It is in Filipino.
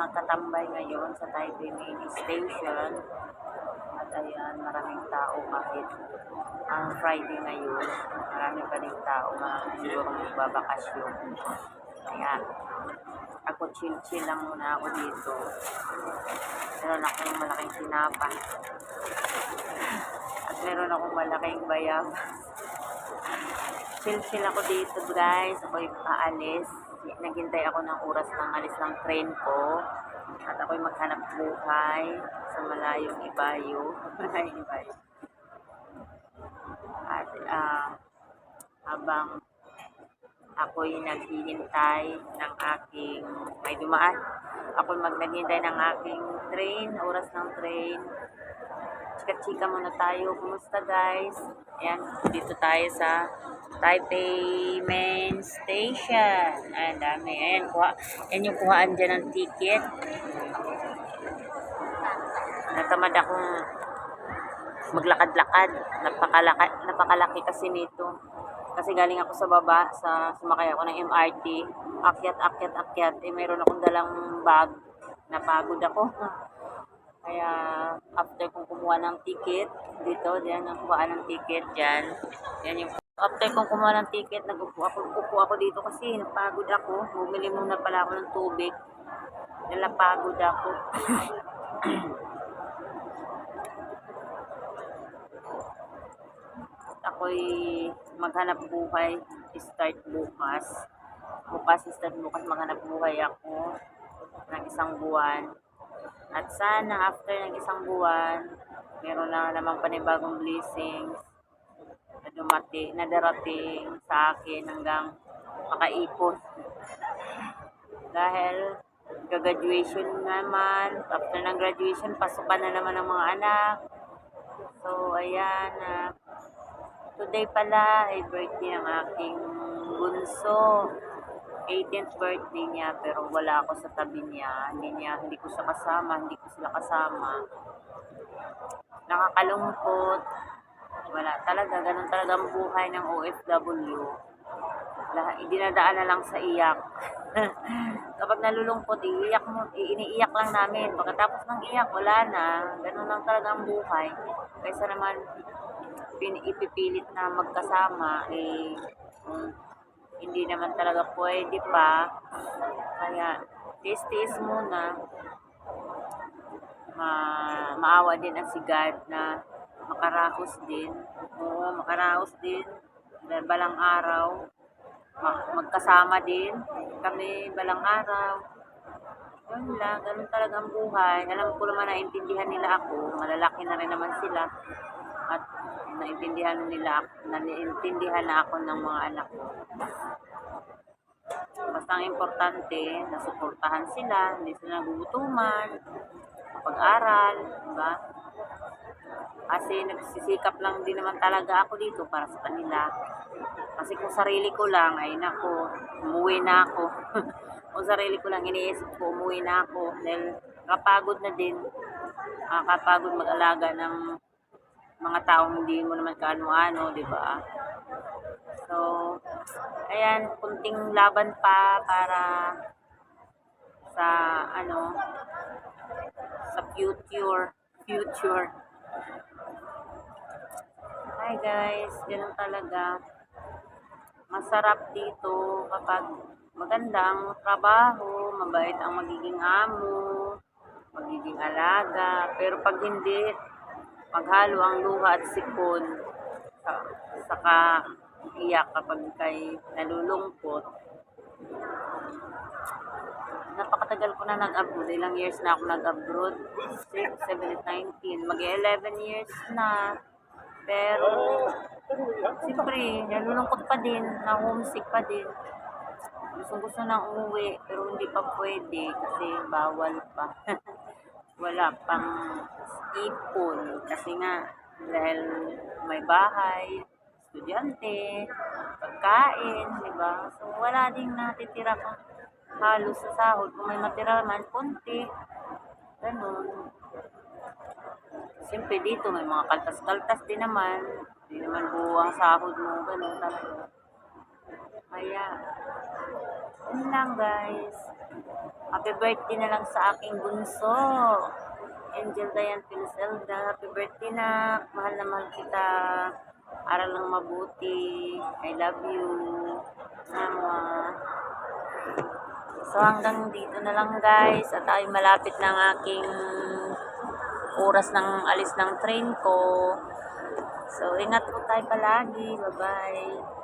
Nakatambay ngayon sa Taipei Main Station. At ayan, maraming tao kahit ang Friday ngayon. Marami pa rin tao na siguro magbabakasyon. Ayan. Ako chill-chill lang muna ako dito. Meron akong malaking sinapay. At meron akong malaking bayam. chill-chill ako dito guys. Ako'y paalis. Naghintay ako ng oras ng alis ng train ko. At ako'y maghanap buhay sa malayong Ibayo. Malayong Ibayo. At ah, habang ako'y naghihintay ng aking may dumaan. Ako'y mag naghihintay ng aking train, oras ng train. Chika-chika muna tayo. Kumusta guys? Ayan, dito tayo sa Taipei Main Station. Ayan, dami. Ayan, kuha. Ayan yung kuhaan dyan ng ticket. Natamad akong maglakad-lakad. Napakalaki, napakalaki kasi nito. Kasi galing ako sa baba, sa sumakay ako ng MRT. Akyat, akyat, akyat. Eh, mayroon akong dalang bag. Napagod ako. Kaya, after kong kumuha ng ticket, dito, diyan, ang kuha ng ticket, dyan. Yan yung, after kong kumuha ng ticket, nag-upo ako, upo ako dito kasi napagod ako. Bumili muna pala ako ng tubig. Nalapagod ako. ako'y maghanap buhay, start bukas. Bukas, start bukas, maghanap buhay ako ng isang buwan. At sana after ng isang buwan, meron na naman panibagong blessings na dumati, na darating sa akin hanggang makaipon. Dahil graduation naman, after ng graduation, pasukan na naman ng mga anak. So, ayan, ah, Today pala ay birthday ng aking bunso. 18th birthday niya pero wala ako sa tabi niya. Hindi niya, hindi ko siya kasama, hindi ko sila kasama. Nakakalungkot. Wala talaga, ganun talaga ang buhay ng OFW. Lahat, dinadaan na lang sa iyak. Kapag nalulungkot, iiyak mo, iniiyak lang namin. Pagkatapos ng iyak, wala na. Ganun lang talaga ang buhay. Kaysa naman, pin, ipipilit na magkasama, eh, hindi naman talaga pwede pa, kaya, tis-tis muna, ma maawa din ang si God na makarahos din. Oo, makarahos din. Balang araw, ma- magkasama din kami balang araw. Yun lang, ganun talaga ang buhay. Alam ko naman naintindihan nila ako. Malalaki na rin naman sila. At naintindihan nila na naintindihan na ako ng mga anak ko. Basta ang importante, nasuportahan sila, hindi sila nagugutuman, pag-aral, di ba? Kasi nagsisikap lang din naman talaga ako dito para sa kanila. Kasi kung sarili ko lang, ay nako, umuwi na ako. kung sarili ko lang, iniisip ko, umuwi na ako. Dahil kapagod na din, ah, kapagod mag-alaga ng mga taong hindi mo naman kaano-ano, di ba? So, ayan, kunting laban pa para sa ano sa future future. Hi guys, ganun talaga. Masarap dito kapag magandang trabaho, mabait ang magiging amo, magiging alaga, pero pag hindi, maghalo ang luha at sipon, sa- saka iyak kapag kay nalulungkot. Napakatagal ko na nag-abroad. Ilang years na ako nag-abroad? 6, 7, 19. Mag-11 years na. Pero, siyempre, nalulungkot pa din. Na-homesick pa din. Gusto gusto nang umuwi, pero hindi pa pwede kasi bawal pa. Wala pang ipon kasi nga dahil may bahay, estudyante, pagkain, di ba? So, wala ding natitira kung halos sa sahod. Kung may matira man, konti. Ganun. Siyempre dito, may mga kaltas-kaltas din naman. Hindi naman buo ang sahod mo. Ganun talaga. Kaya, yun lang guys. Happy birthday na lang sa aking bunso. Angel Diane Pilselda. Happy birthday na. Mahal na mahal kita. Aral lang mabuti. I love you. Mama. So hanggang dito na lang guys. At ay malapit na ang aking oras ng alis ng train ko. So ingat po tayo palagi. Bye-bye.